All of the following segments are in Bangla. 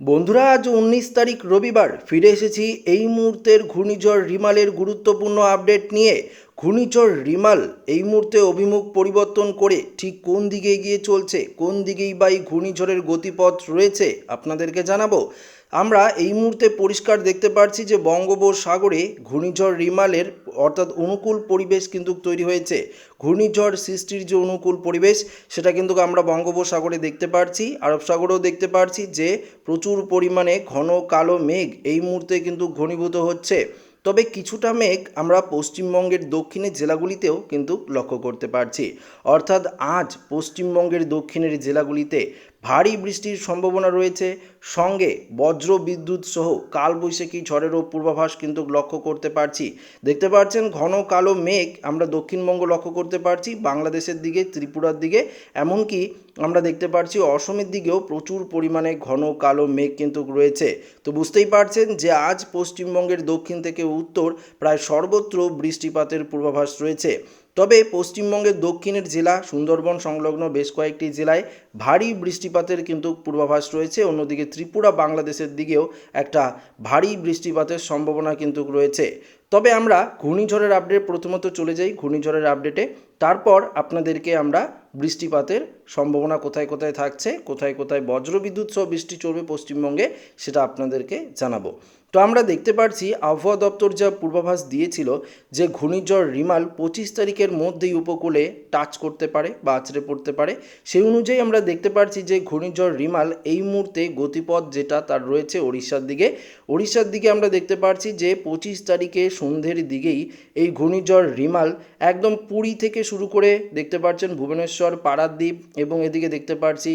বন্ধুরা, আজ উনিশ তারিখ রবিবার ফিরে এসেছি এই মুহূর্তের ঘূর্ণিঝড় রিমালের গুরুত্বপূর্ণ আপডেট নিয়ে। ঘূর্ণিঝড় রিমাল এই মুহূর্তে অভিমুখ পরিবর্তন করে ঠিক কোন দিকে গিয়ে চলছে, কোন দিকেই বা এই ঘূর্ণিঝড়ের গতিপথ রয়েছে, আপনাদেরকে জানাব। আমরা এই মুহূর্তে পরিষ্কার দেখতে পাচ্ছি যে বঙ্গোপসাগরে ঘূর্ণিঝড় রিমালের, অর্থাৎ অনুকূল পরিবেশ কিন্তু তৈরি হয়েছে। ঘূর্ণিঝড় সৃষ্টির যে অনুকূল পরিবেশ, সেটা কিন্তু আমরা বঙ্গোপসাগরে দেখতে পাচ্ছি আরব সাগরেও দেখতে পাচ্ছি যে প্রচুর পরিমাণে ঘন কালো মেঘ এই মুহূর্তে কিন্তু ঘনীভূত হচ্ছে। তবে কিছুটা মেঘ আমরা পশ্চিমবঙ্গের দক্ষিণের জেলাগুলিতেও কিন্তু লক্ষ্য করতে পারছি। অর্থাৎ আজ পশ্চিমবঙ্গের দক্ষিণের জেলাগুলিতে ভারী বৃষ্টির সম্ভাবনা রয়েছে। সঙ্গে বজ্র বিদ্যুৎ সহ কালবৈশাখী ঝড়েরও পূর্বাভাস কিন্তু লক্ষ্য করতে পারছি। দেখতে পাচ্ছেন, ঘন কালো মেঘ আমরা দক্ষিণবঙ্গ লক্ষ্য করতে পারছি, বাংলাদেশের দিকে, ত্রিপুরার দিকে। এমনকি আমরা দেখতে পাচ্ছি, অসমের দিকেও প্রচুর পরিমাণে ঘন কালো মেঘ কিন্তু রয়েছে। তো বুঝতেই পারছেন যে আজ পশ্চিমবঙ্গের দক্ষিণ থেকে উত্তর প্রায় সর্বত্র বৃষ্টিপাতের পূর্বাভাস রয়েছে। তবে পশ্চিমবঙ্গের দক্ষিণের জেলা সুন্দরবন সংলগ্ন বেশ কয়েকটি জেলায় ভারী বৃষ্টিপাতের কিন্তু পূর্বাভাস রয়েছে। অন্যদিকে ত্রিপুরা বাংলাদেশের দিকেও একটা ভারী বৃষ্টিপাতের সম্ভাবনা কিন্তু রয়েছে। তবে আমরা ঘূর্ণিঝড়ের আপডেট প্রথমত চলে যাই। ঘূর্ণিঝড়ের আপডেটে তারপর আপনাদেরকে আমরা বৃষ্টিপাতের সম্ভাবনা কোথায় কোথায় থাকছে, কোথায় কোথায় বজ্রবিদ্যুৎ সহ বৃষ্টি চলবে পশ্চিমবঙ্গে সেটা আপনাদেরকে জানাব। তো আমরা দেখতে পাচ্ছি আবহাওয়া দপ্তর যা পূর্বাভাস দিয়েছিল যে ঘূর্ণিঝড় রিমাল পঁচিশ তারিখের মধ্যেই উপকূলে টাচ করতে পারে বা আছড়ে পড়তে পারে। সেই অনুযায়ী আমরা দেখতে পাচ্ছি যে ঘূর্ণিঝড় রিমাল এই মুহূর্তে গতিপথ যেটা তার রয়েছে ওড়িশার দিকে। ওড়িশার দিকে আমরা দেখতে পাচ্ছি যে পঁচিশ তারিখে সন্ধ্যের দিকেই এই ঘূর্ণিঝড় রিমাল একদম পুরী থেকে শুরু করে দেখতে পাচ্ছেন ভুবনেশ্বর পাড়াদ্বীপ এবং এদিকে দেখতে পাচ্ছি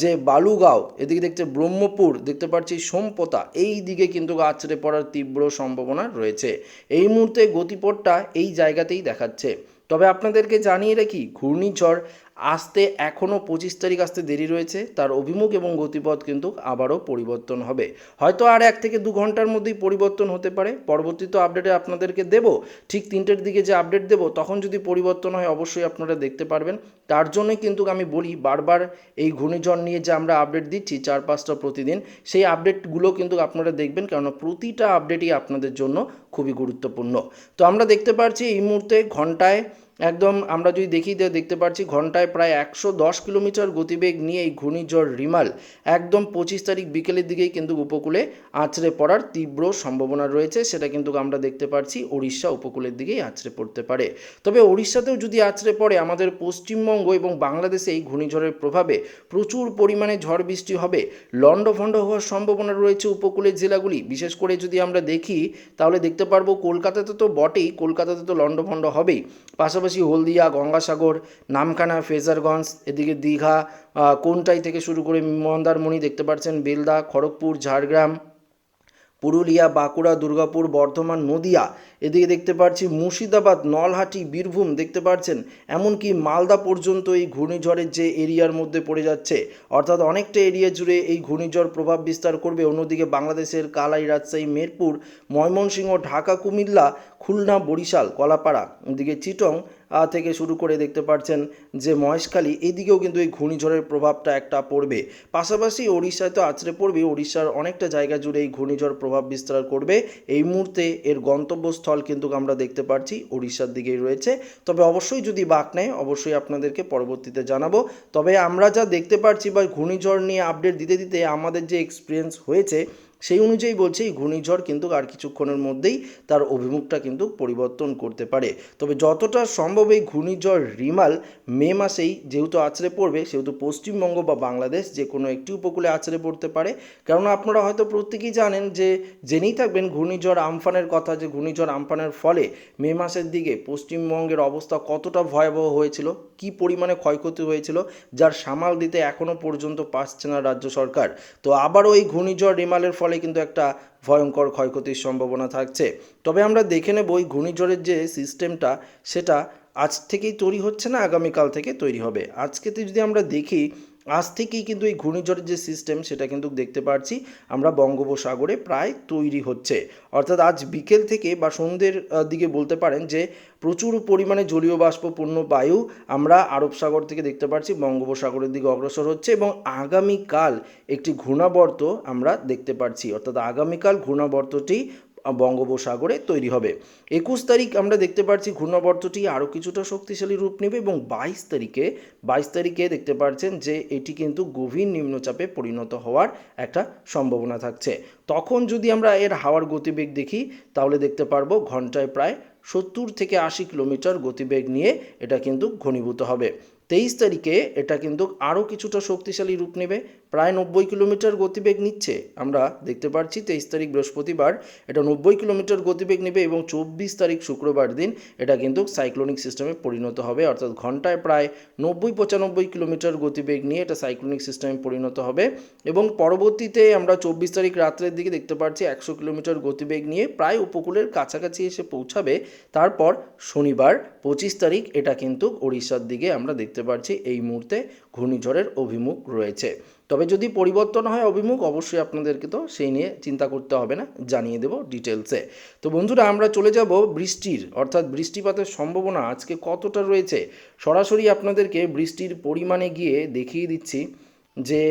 যে বালুগাঁও, এদিকে দেখতে ব্রহ্মপুর, দেখতে পাচ্ছি সোমপতা, এই দিকে কিন্তু গাছ ছেড়ে পড়ার তীব্র সম্ভাবনা রয়েছে। এই মুহূর্তে গতিপথটা এই জায়গাতেই দেখাচ্ছে। তবে আপনাদেরকে জানিয়ে রাখি, ঘূর্ণিঝড় আসতে এখনও পঁচিশ তারিখ আসতে দেরি রয়েছে। তার অভিমুখ এবং গতিপথ কিন্তু আবারও পরিবর্তন হবে। হয়তো আর এক থেকে দু ঘণ্টার মধ্যেই পরিবর্তন হতে পারে। পরবর্তীতে আপডেটে আপনাদেরকে দেব। ঠিক তিনটের দিকে যে আপডেট দেব, তখন যদি পরিবর্তন হয় অবশ্যই আপনারা দেখতে পারবেন। তার জন্যই কিন্তু আমি বলি, বারবার এই ঘূর্ণিঝড় নিয়ে যে আমরা আপডেট দিচ্ছি চার পাঁচটা প্রতিদিন, সেই আপডেটগুলো কিন্তু আপনারা দেখবেন। কেননা প্রতিটা আপডেটই আপনাদের জন্য খুবই গুরুত্বপূর্ণ। তো আমরা দেখতে পাচ্ছি এই মুহূর্তে ঘন্টায় একদম আমরা যদি দেখি দেখতে পাচ্ছি ঘন্টায় প্রায় একশো দশ কিলোমিটার গতিবেগ নিয়ে এই ঘূর্ণিঝড় রিমাল। একদম পঁচিশ তারিখ বিকেলের দিকেই কিন্তু উপকূলে আছড়ে পড়ার তীব্র সম্ভাবনা রয়েছে, সেটা কিন্তু আমরা দেখতে পাচ্ছি ওড়িশা উপকূলের দিকেই আছড়ে পড়তে পারে। তবে ওড়িশাতেও যদি আছড়ে পড়ে, আমাদের পশ্চিমবঙ্গ এবং বাংলাদেশে এই ঘূর্ণিঝড়ের প্রভাবে প্রচুর পরিমাণে ঝড় বৃষ্টি হবে। লণ্ডভণ্ড হওয়ার সম্ভাবনা রয়েছে উপকূলের জেলাগুলি। বিশেষ করে যদি আমরা দেখি, তাহলে দেখতে পারব কলকাতাতে তো বটেই, কলকাতাতে তো লণ্ডভণ্ড হবেই। পাশাপাশি হলদিয়া, গঙ্গাসাগর, নামখানা, ফেজারগঞ্জ, এদিকে দীঘা কোনটাই থেকে শুরু করে মন্দারমণি দেখতে পাচ্ছেন বেলদা, খড়গপুর, ঝাড়গ্রাম। পুরুলিয়া, বাঁকুড়া, দুর্গাপুর, বর্ধমান, নদিয়া। এদিকে দেখতে পাচ্ছি মুর্শিদাবাদ, নলহাটি, বীরভূম দেখতে পাচ্ছেন এমনকি মালদা পর্যন্ত এই ঘূর্ণিঝড়ের যে এরিয়ার মধ্যে পড়ে যাচ্ছে, অর্থাৎ অনেকটা এরিয়া জুড়ে এই ঘূর্ণিঝড় প্রভাব বিস্তার করবে। অন্যদিকে বাংলাদেশের কালাই রাজশাহী, মেরপুর, ময়মনসিংহ, ঢাকা, কুমিল্লা, খুলনা, বরিশাল, কলাপাড়া। এদিকে চিটং থেকে শুরু করে দেখতে পাচ্ছেন যে মহেশখালী, এদিকেও কিন্তু এই ঘূর্ণিঝড়ের প্রভাবটা একটা পড়বে। পাশাপাশি ওড়িশায় তো আছড়ে পড়বে, ওড়িশার অনেকটা জায়গা জুড়ে এই ঘূর্ণিঝড় প্রভাব বিস্তার করবে। এই মুহূর্তে এর গন্তব্যস্থল কিন্তু আমরা দেখতে পাচ্ছি ওড়িশার দিকেই রয়েছে। তবে অবশ্যই যদি বাক নেয়, অবশ্যই আপনাদেরকে পরবর্তীতে জানাব। তবে আমরা যা দেখতে পাচ্ছি বা ঘূর্ণিঝড় নিয়ে আপডেট দিতে দিতে আমাদের যে এক্সপিরিয়েন্স হয়েছে সেই অনুযায়ী বলছে, এই ঘূর্ণিঝড় কিন্তু আর কিছুক্ষণের মধ্যেই তার অভিমুখটা কিন্তু পরিবর্তন করতে পারে। তবে যতটা সম্ভব এই ঘূর্ণিঝড় রিমাল মে মাসেই যেহেতু আছড়ে পড়বে, সেহেতু পশ্চিমবঙ্গ বা বাংলাদেশ যে কোনো একটি উপকূলে আছড়ে পড়তে পারে। কেননা আপনারা হয়তো প্রত্যেকেই জানেন যে, জেনেই থাকবেন ঘূর্ণিঝড় আমফানের কথা যে ঘূর্ণিঝড় আমফানের ফলে মে মাসের দিকে পশ্চিমবঙ্গের অবস্থা কতটা ভয়াবহ হয়েছিল, কি পরিমাণে ক্ষয়ক্ষতি হয়েছিল, যার সামাল দিতে এখনও পর্যন্ত পারছে না রাজ্য সরকার। তো আবারও এই ঘূর্ণিঝড় রিমালের ফলে কিন্তু একটা ভয়ঙ্কর ক্ষয়ক্ষতির সম্ভাবনা থাকছে। তবে আমরা দেখে নেব ওই ঘূর্ণিঝড়ের যে সিস্টেমটা, সেটা আজ থেকেই তৈরি হচ্ছে না, আগামীকাল থেকে তৈরি হবে। আজকেতে যদি আমরা দেখি আজ থেকেই কিন্তু এই ঘূর্ণিঝড়ের যে সিস্টেম সেটা কিন্তু দেখতে পাচ্ছি আমরা বঙ্গোপসাগরে প্রায় তৈরি হচ্ছে। অর্থাৎ আজ বিকেল থেকে বা সন্ধ্যের দিকে বলতে পারেন যে প্রচুর পরিমাণে জলীয় বাষ্পপূর্ণ বায়ু আমরা আরব সাগর থেকে দেখতে পাচ্ছি বঙ্গোপসাগরের দিকে অগ্রসর হচ্ছে এবং আগামীকাল একটি ঘূর্ণাবর্ত আমরা দেখতে পাচ্ছি অর্থাৎ আগামীকাল ঘূর্ণাবর্তটি বঙ্গোপসাগরে তৈরি হবে। একুশ তারিখ আমরা দেখতে পাচ্ছি ঘূর্ণাবর্তটি আরও কিছুটা শক্তিশালী রূপ নেবে এবং বাইশ তারিখে বাইশ তারিখে দেখতে পাচ্ছেন যে এটি কিন্তু গভীর নিম্নচাপে পরিণত হওয়ার একটা সম্ভাবনা থাকছে। তখন যদি আমরা এর হাওয়ার গতিবেগ দেখি, তাহলে দেখতে পারব ঘন্টায় প্রায় সত্তর থেকে আশি কিলোমিটার গতিবেগ নিয়ে এটা কিন্তু ঘনীভূত হবে। তেইশ তারিখে এটা কিন্তু আরও কিছুটা শক্তিশালী রূপ নেবে প্রায় নব্বই কিলোমিটার গতিবেগ নিচ্ছে। আমরা দেখতে পাচ্ছি তেইশ তারিখ বৃহস্পতিবার, এটা নব্বই কিলোমিটার গতিবেগ নেবে এবং চব্বিশ তারিখ শুক্রবার দিন এটা কিন্তু সাইক্লোনিক সিস্টেমে পরিণত হবে। অর্থাৎ ঘন্টায় প্রায় নব্বই পঁচানব্বই কিলোমিটার গতিবেগ নিয়ে এটা সাইক্লোনিক সিস্টেমে পরিণত হবে এবং পরবর্তীতে আমরা চব্বিশ তারিখ রাত্রের দিকে দেখতে পাচ্ছি একশো কিলোমিটার গতিবেগ নিয়ে প্রায় উপকূলের কাছাকাছি এসে পৌঁছাবে। তারপর শনিবার পঁচিশ তারিখ এটা কিন্তু ওড়িশার দিকে আমরা দেখতে পাচ্ছি এই মুহূর্তে ঘূর্ণিঝড়ের অভিমুখ রয়েছে। তবে যদি পরিবর্তন হয় অভিমুখ, অবশ্যই আপনাদেরকে তো সেই নিয়ে চিন্তা করতে হবে না, জানিয়ে দেব ডিটেলসে তো বন্ধুরা, আমরা চলে যাব বৃষ্টির, অর্থাৎ বৃষ্টিপাতের সম্ভাবনা আজকে কতটা রয়েছে? সরাসরি আপনাদেরকে বৃষ্টির পরিমাণে গিয়ে দেখিয়ে দিচ্ছি যে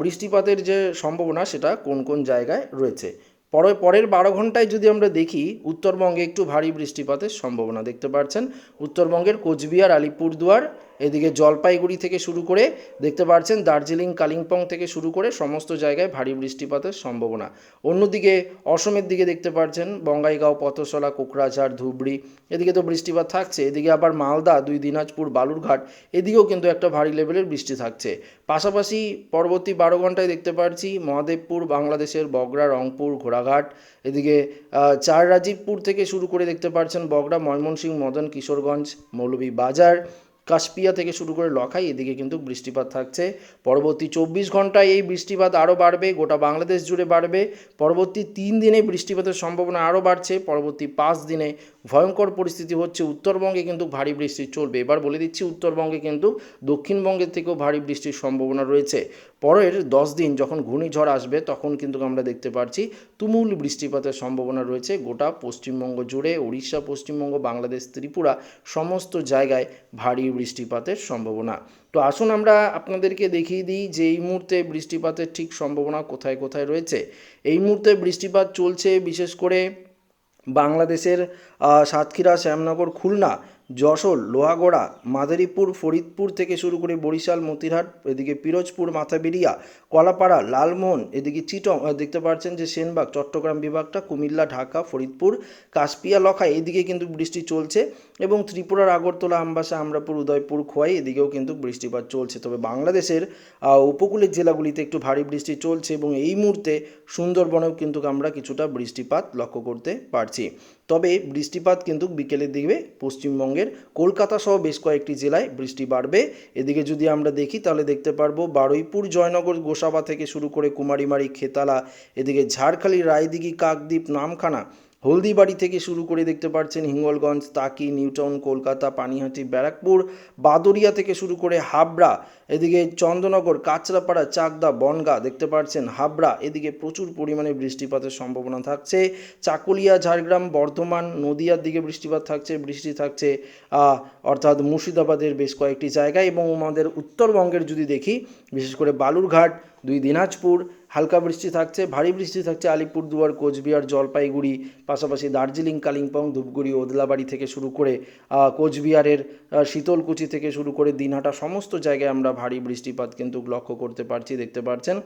বৃষ্টিপাতের যে সম্ভাবনা, সেটা কোন কোন জায়গায় রয়েছে। পরে, পরের বারো ঘন্টায় যদি আমরা দেখি, উত্তরবঙ্গে একটু ভারী বৃষ্টিপাতের সম্ভাবনা দেখতে পাচ্ছেন উত্তরবঙ্গের কোচবিহার, আলিপুরদুয়ার এদিকে জলপাইগুড়ি থেকে শুরু করে দেখতে পাচ্ছেন দার্জিলিং, কালিম্পং থেকে শুরু করে সমস্ত জায়গায় ভারী বৃষ্টিপাতের সম্ভাবনা। অন্যদিকে অসমের দিকে দেখতে পাচ্ছেন বঙ্গাইগাঁও পথসলা কোকরাঝাড়, ধুবড়ি, এদিকে তো বৃষ্টিপাত থাকছে। এদিকে আবার মালদা, দুই দিনাজপুর, বালুরঘাট, এদিকেও কিন্তু একটা ভারী লেভেলের বৃষ্টি থাকছে। পাশাপাশি পরবর্তী বারো ঘন্টায় দেখতে পাচ্ছি মহাদেবপুর, বাংলাদেশের বগড়া রংপুর, ঘোড়াঘাট, এদিকে চার রাজীবপুর থেকে শুরু করে দেখতে পাচ্ছেন বগড়া ময়মনসিংহ, মদন, কিশোরগঞ্জ, মৌলভীবাজার কাশপিয়া থেকে শুরু করে লখাই, এদিকে কিন্তু বৃষ্টিপাত থাকছে। পরবর্তী চব্বিশ ঘন্টায় এই বৃষ্টিপাত আরও বাড়বে, গোটা বাংলাদেশ জুড়ে বাড়বে। পরবর্তী তিন দিনে বৃষ্টিপাতের সম্ভাবনা আরও বাড়ছে, পরবর্তী পাঁচ দিনে ভয়ঙ্কর পরিস্থিতি হচ্ছে উত্তরবঙ্গে কিন্তু ভারী বৃষ্টি চলবে। এবার বলে দিচ্ছি, উত্তরবঙ্গে কিন্তু দক্ষিণবঙ্গের থেকেও ভারী বৃষ্টির সম্ভাবনা রয়েছে। পরের দশ দিন যখন ঘূর্ণিঝড় আসবে, তখন কিন্তু আমরা দেখতে পাচ্ছি তুমুল বৃষ্টিপাতের সম্ভাবনা রয়েছে। গোটা পশ্চিমবঙ্গ জুড়ে উড়িষ্যা পশ্চিমবঙ্গ, বাংলাদেশ, ত্রিপুরা সমস্ত জায়গায় ভারী বৃষ্টিপাতের সম্ভাবনা। তো আসুন আমরা আপনাদেরকে দেখিয়ে দিই যে এই মুহূর্তে বৃষ্টিপাতের ঠিক সম্ভাবনা কোথায় কোথায় রয়েছে। এই মুহূর্তে বৃষ্টিপাত চলছে বিশেষ করে বাংলাদেশের সাতক্ষীরা, শ্যামনগর, খুলনা। যশোর, লোহাগড়া, মাদারীপুর, ফরিদপুর থেকে শুরু করে বরিশাল, মতিরহাট, এদিকে পিরোজপুর, মাথাবেরিয়া, কলাপাড়া, লালমোহন, এদিকে চিটং দেখতে পাচ্ছেন যে সেনবাগ, চট্টগ্রাম বিভাগটা, কুমিল্লা, ঢাকা, ফরিদপুর, কাশপিয়া লখাই এদিকে কিন্তু বৃষ্টি চলছে এবং ত্রিপুরার আগরতলা, আমবাসা, আমরাপুর, উদয়পুর, খোয়াই, এদিকেও কিন্তু বৃষ্টিপাত চলছে। তবে বাংলাদেশের উপকূলের জেলাগুলিতে একটু ভারী বৃষ্টি চলছে এবং এই মুহূর্তে সুন্দরবনেও কিন্তু আমরা কিছুটা বৃষ্টিপাত লক্ষ্য করতে পারছি। তবে বৃষ্টিপাত কিন্তু বিকেলের দিকে পশ্চিমবঙ্গের কলকাতা সহ বেশ কয়েকটি জেলায় বৃষ্টি বাড়বে। এদিকে যদি আমরা দেখি, তাহলে দেখতে পারব বারুইপুর, জয়নগর, গোসাবা থেকে শুরু করে কুমারীমারি, খেতালা, এদিকে ঝাড়খালি, রায়দিঘি, কাকদ্বীপ, নামখানা হলদিবাড়ি থেকে শুরু করে দেখতে পাচ্ছেন হিঙ্গলগঞ্জ, তাকি, নিউটাউন, কলকাতা, পানিহাটি, ব্যারাকপুর বাদরিয়া থেকে শুরু করে হাবড়া, এদিকে চন্দ্রনগর কাঁচরাপাড়া, চাকদা, বনগা দেখতে পাচ্ছেন হাবড়া, এদিকে প্রচুর পরিমাণে বৃষ্টিপাতের সম্ভাবনা থাকছে। চাকুলিয়া, ঝাড়গ্রাম, বর্ধমান, নদিয়ার দিকে বৃষ্টিপাত থাকছে, বৃষ্টি থাকছে অর্থাৎ মুর্শিদাবাদের বেশ কয়েকটি জায়গায় এবং আমাদের উত্তরবঙ্গের যদি দেখি, বিশেষ করে বালুরঘাট, দুই দিনাজপুর হালকা বৃষ্টি থাকছে, ভারী বৃষ্টি থাকছে আলিপুরদুয়ার, কোচবিহার, জলপাইগুড়ি, পাশাপাশি দার্জিলিং, কালিম্পং, ধূপগুড়ি ওদলাবাড়ি থেকে শুরু করে কোচবিহারের শীতলকুচি থেকে শুরু করে দিনহাটা সমস্ত জায়গায় আমরা ভারী বৃষ্টিপাত কিন্তু লক্ষ্য করতে পারছি, দেখতে পাচ্ছেন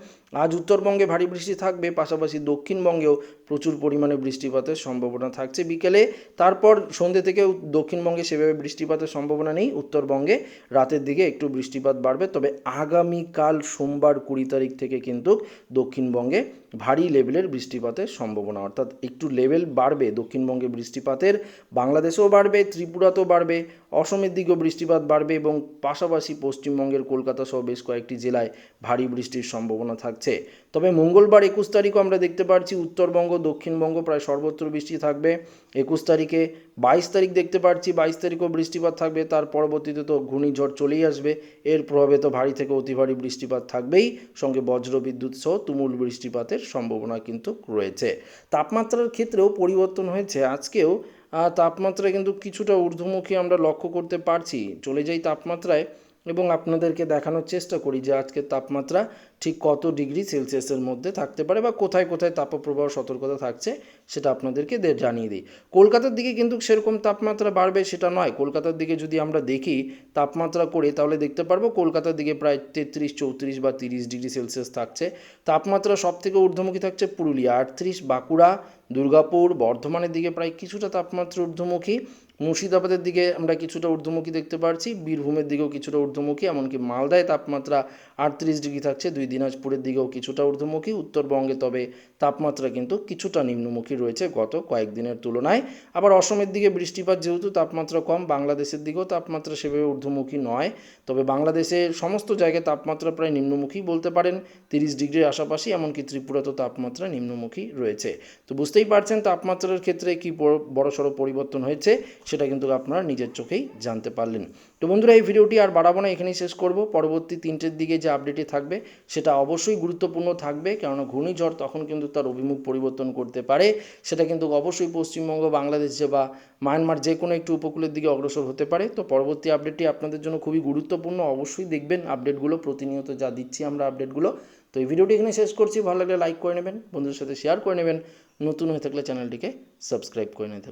আজ উত্তরবঙ্গে ভারী বৃষ্টি থাকবে, পাশাপাশি দক্ষিণবঙ্গেও প্রচুর পরিমাণে বৃষ্টিপাতের সম্ভাবনা থাকছে বিকেলে। তারপর সন্ধ্যে থেকে দক্ষিণবঙ্গে সেভাবে বৃষ্টিপাতের সম্ভাবনা নেই, উত্তরবঙ্গে রাতের দিকে একটু বৃষ্টিপাত বাড়বে, তবে আগামীকাল সোমবার কুড়ি তারিখ থেকে কিন্তু দক্ষিণবঙ্গে ভারী লেভেলের বৃষ্টিপাতের সম্ভাবনা, অর্থাৎ একটু লেভেল বাড়বে দক্ষিণবঙ্গে বৃষ্টিপাতের, বাংলাদেশেও বাড়বে, ত্রিপুরাতেও বাড়বে অসমের দিকেও বৃষ্টিপাত বাড়বে এবং পাশাপাশি পশ্চিমবঙ্গের কলকাতা সহ বেশ কয়েকটি জেলায় ভারী বৃষ্টির সম্ভাবনা থাকছে। তবে মঙ্গলবার একুশ তারিখও আমরা দেখতে পাচ্ছি উত্তরবঙ্গ, দক্ষিণবঙ্গ প্রায় সর্বত্র বৃষ্টি থাকবে। একুশ তারিখে বাইশ তারিখ দেখতে পাচ্ছি বাইশ তারিখও বৃষ্টিপাত থাকবে, তার পরবর্তীতে তো ঘূর্ণিঝড় চলেই আসবে। এর প্রভাবে তো ভারী থেকে অতি ভারী বৃষ্টিপাত থাকবেই, সঙ্গে বজ্র বিদ্যুৎ সহ তুমুল বৃষ্টিপাতের সম্ভাবনা কিন্তু রয়েছে। তাপমাত্রার ক্ষেত্রেও পরিবর্তন হয়েছে। আজকেও তাপমাত্রা কিন্তু কিছুটা ঊর্ধ্বমুখী আমরা লক্ষ্য করতে পারছি। চলে যাই তাপমাত্রায় এবং আপনাদেরকে দেখানোর চেষ্টা করি যে আজকের তাপমাত্রা ঠিক কত ডিগ্রি সেলসিয়াসের মধ্যে থাকতে পারে বা কোথায় কোথায় তাপপ্রবাহ সতর্কতা থাকছে সেটা আপনাদেরকে জানিয়ে দিই। কলকাতার দিকে কিন্তু সেরকম তাপমাত্রা বাড়বে সেটা নয়। কলকাতার দিকে যদি আমরা দেখি তাপমাত্রা করে তাহলে দেখতে পারব কলকাতার দিকে প্রায় তেত্রিশ, চৌত্রিশ বা তিরিশ ডিগ্রি সেলসিয়াস থাকছে। তাপমাত্রা সব থেকে ঊর্ধ্বমুখী থাকছে পুরুলিয়া। আটত্রিশ বাঁকুড়া দুর্গাপুর, বর্ধমানের দিকে প্রায় কিছুটা তাপমাত্রা ঊর্ধ্বমুখী। মুর্শিদাবাদের দিকে আমরা কিছুটা ঊর্ধ্বমুখী দেখতে পাচ্ছি বীরভূমের দিকেও কিছুটা ঊর্ধ্বমুখী, এমনকি মালদায় তাপমাত্রা আটত্রিশ ডিগ্রি থাকছে। দুই দিনাজপুরের দিকেও কিছুটা ঊর্ধ্বমুখী। উত্তরবঙ্গে তবে তাপমাত্রা কিন্তু কিছুটা নিম্নমুখী রয়েছে গত কয়েকদিনের তুলনায়। আবার অসমের দিকে বৃষ্টিপাত যেহেতু তাপমাত্রা কম, বাংলাদেশের দিকেও তাপমাত্রা সেভাবে ঊর্ধ্বমুখী নয়। তবে বাংলাদেশে সমস্ত জায়গায় তাপমাত্রা প্রায় নিম্নমুখী বলতে পারেন। তিরিশ ডিগ্রির আশাপাশি, এমনকি ত্রিপুরাতেও তাপমাত্রা নিম্নমুখী রয়েছে। তো বুঝতেই পারছেন তাপমাত্রার ক্ষেত্রে কি বড়- বড়সড় পরিবর্তন হয়েছে, সেটা কিন্তু আপনারা নিজের চোখেই জানতে পারলেন। তো বন্ধুরা, এই ভিডিওটি আর বাড়াবো না, এখানেই শেষ করব। পরবর্তী তিনটের দিকে যে আপডেটটি থাকবে, সেটা অবশ্যই গুরুত্বপূর্ণ থাকবে, কেননা ঘূর্ণিঝড় তখন কিন্তু তার অভিমুখ পরিবর্তন করতে পারে। সেটা কিন্তু অবশ্যই পশ্চিমবঙ্গ, বাংলাদেশ যে বা মায়ানমার যে কোনো একটু উপকূলের দিকে অগ্রসর হতে পারে। তো পরবর্তী আপডেটটি আপনাদের জন্য খুবই গুরুত্বপূর্ণ, অবশ্যই দেখবেন আপডেটগুলো, প্রতিনিয়ত যা দিচ্ছি আমরা আপডেটগুলো। তো এই ভিডিওটি এখানে শেষ করছি, ভালো লাগলে লাইক করে নেবেন, বন্ধুদের সাথে শেয়ার করে নেবেন। নতুন হয়ে থাকলে চ্যানেলটিকে সাবস্ক্রাইব করে নিতে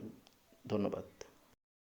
ধন্যবাদ।